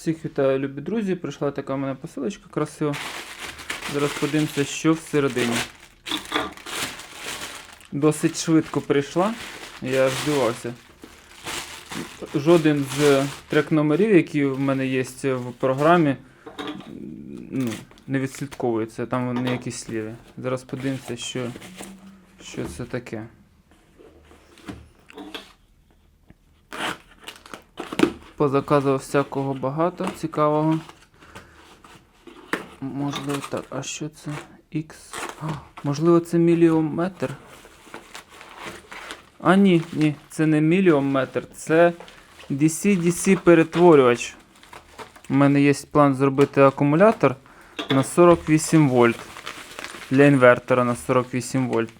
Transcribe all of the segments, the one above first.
Всіх вітаю, любі друзі. Прийшла така в мене посилочка красива. Зараз подивимося, що всередині. Досить швидко прийшла. Я здивався. Жоден з трек номерів, які в мене є в програмі, ну, не відслідковується. Там вони якісь сліві. Зараз подивимося, що, що це таке. Позаказував всякого багато цікавого. Можливо, так, а що це? X. А, можливо, це міліометр. А, ні, ні, це не міліометр, це DC-DC перетворювач. У мене є план зробити акумулятор на 48 вольт. Для інвертора на 48 вольт.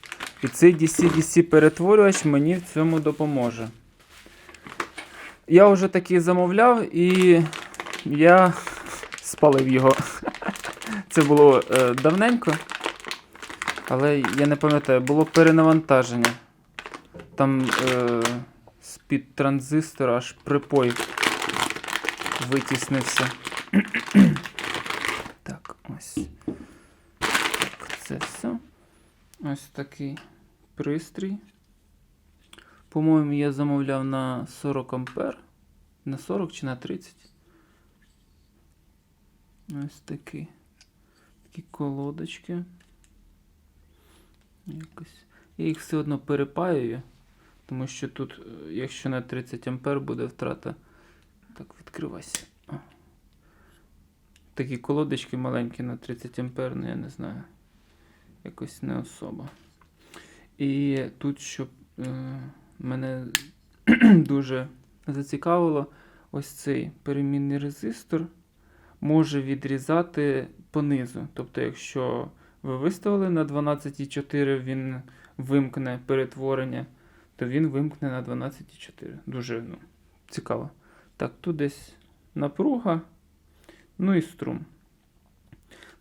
І цей DC-DC перетворювач мені в цьому допоможе. Я вже такий замовляв і я спалив його. Це було е, давненько, але я не пам'ятаю, було перенавантаження. Там е, з-під транзистора аж припой витіснився. так, ось. Так, це все. Ось такий пристрій. По-моєму, я замовляв на 40 ампер. На 40 чи на 30. Ось такі. Такі колодочки. Якось. Я їх все одно перепаюю, тому що тут, е, якщо на 30 ампер буде втрата. Так, відкривайся. Такі колодочки маленькі на 30 ампер, ну я не знаю. Якось не особо. І тут, щоб. Е мене дуже зацікавило, ось цей перемінний резистор може відрізати понизу. Тобто, якщо ви виставили на 12,4, він вимкне перетворення, то він вимкне на 12,4. Дуже ну, цікаво. Так, тут десь напруга, ну і струм.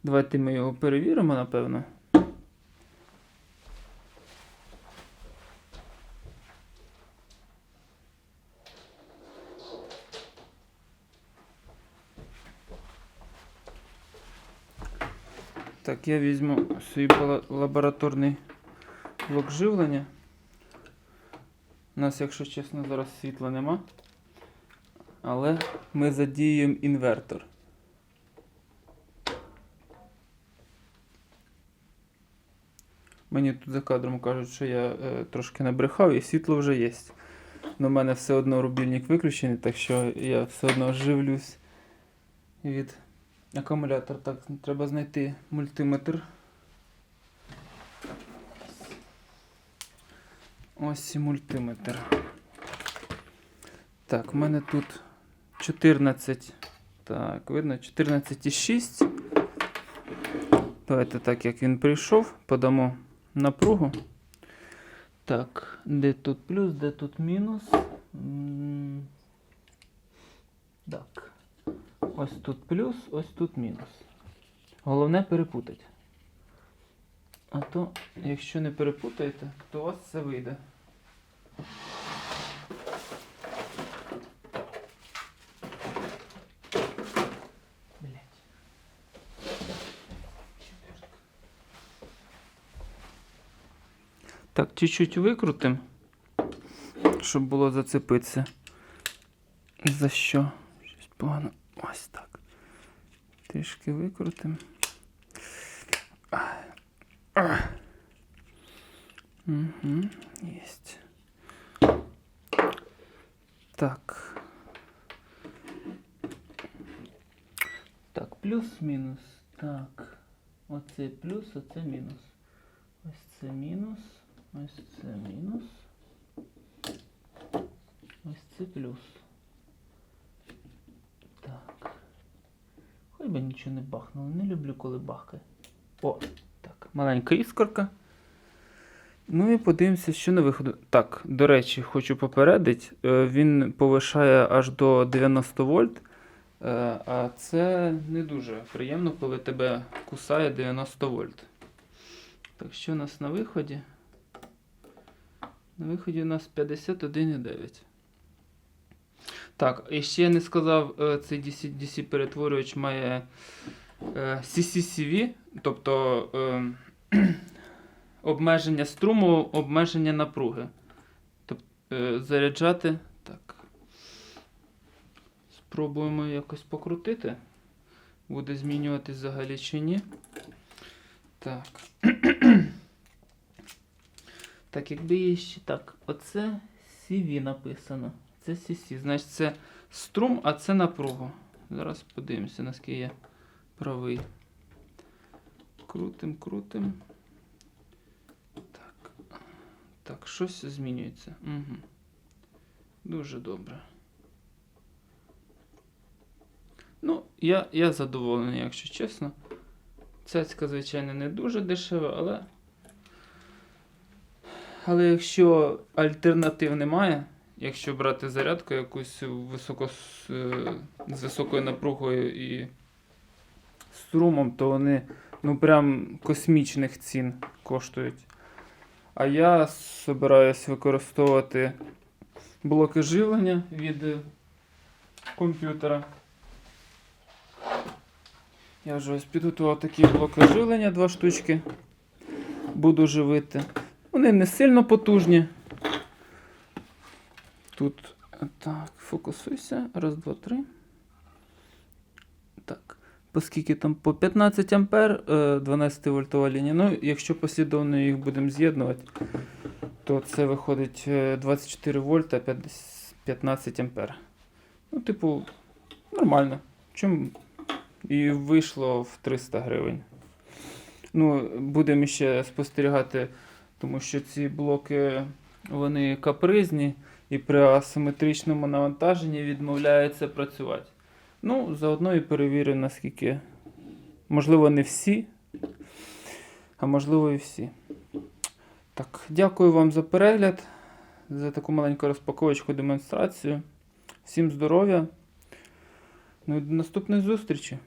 Давайте ми його перевіримо, напевно. Так, я візьму свій лабораторний блок живлення. У нас, якщо чесно, зараз світла нема. Але ми задіємо інвертор. Мені тут за кадром кажуть, що я е, трошки набрехав і світло вже є. Но в мене все одно рубільник виключений, так що я все одно живлюсь від Акумулятор. Так, треба знайти мультиметр. Ось і мультиметр. Так, у мене тут 14. Так, видно, 14,6. Давайте так, як він прийшов, подамо напругу. Так, де тут плюс, де тут мінус? Так. Ось тут плюс, ось тут мінус. Головне перепутати. А то, якщо не перепутаєте, то у вас це вийде. Так, чуть-чуть викрутим, щоб було зацепитися. За що? Щось погано. Ось так. Трішки викрутимо. Угу, єсть. Так. Так, плюс-мінус. Так. Оце плюс, оце мінус. Ось це мінус. Ось це мінус. Ось це плюс. Би нічого не бахнуло. Не люблю, коли бахкає. О, так, маленька іскорка. Ну і подивимося, що на виходу. Так, до речі, хочу попередити, е, він повишає аж до 90 вольт. Е, А це не дуже приємно, коли тебе кусає 90 вольт. Так, що у нас на виході? На виході у нас 51,9. Так, і ще я не сказав, е, цей DC, DC перетворювач має е, CCCV, тобто е, обмеження струму, обмеження напруги. Тобто заряджати. Так. Спробуємо якось покрутити. Буде змінюватись взагалі чи ні. Так. Так, якби є ще так. Оце CV написано. Це CC. Значить, це струм, а це напруга. Зараз подивимося, наскільки я правий. Крутим, крутим. Так. Так, щось змінюється. Угу. Дуже добре. Ну, я, я задоволений, якщо чесно. Цяцька, звичайно, не дуже дешева, але. Але якщо альтернатив немає, якщо брати зарядку якусь високо, е, з високою напругою і струмом, то вони ну прям космічних цін коштують. А я збираюсь використовувати блоки живлення від комп'ютера. Я вже ось підготував такі блоки живлення, два штучки. Буду живити. Вони не сильно потужні. Тут так, фокусуйся. Раз, два, три. Так. Оскільки там по 15 ампер 12 вольтова лінія. Ну, якщо послідовно їх будемо з'єднувати, то це виходить е, 24 вольта 15 ампер. Ну, типу, нормально. Чим і вийшло в 300 гривень. Ну, будемо ще спостерігати, тому що ці блоки вони капризні і при асиметричному навантаженні відмовляються працювати. Ну, заодно і перевірю, наскільки. Можливо, не всі, а можливо і всі. Так, дякую вам за перегляд, за таку маленьку розпаковочку демонстрацію. Всім здоров'я. Ну і до наступної зустрічі!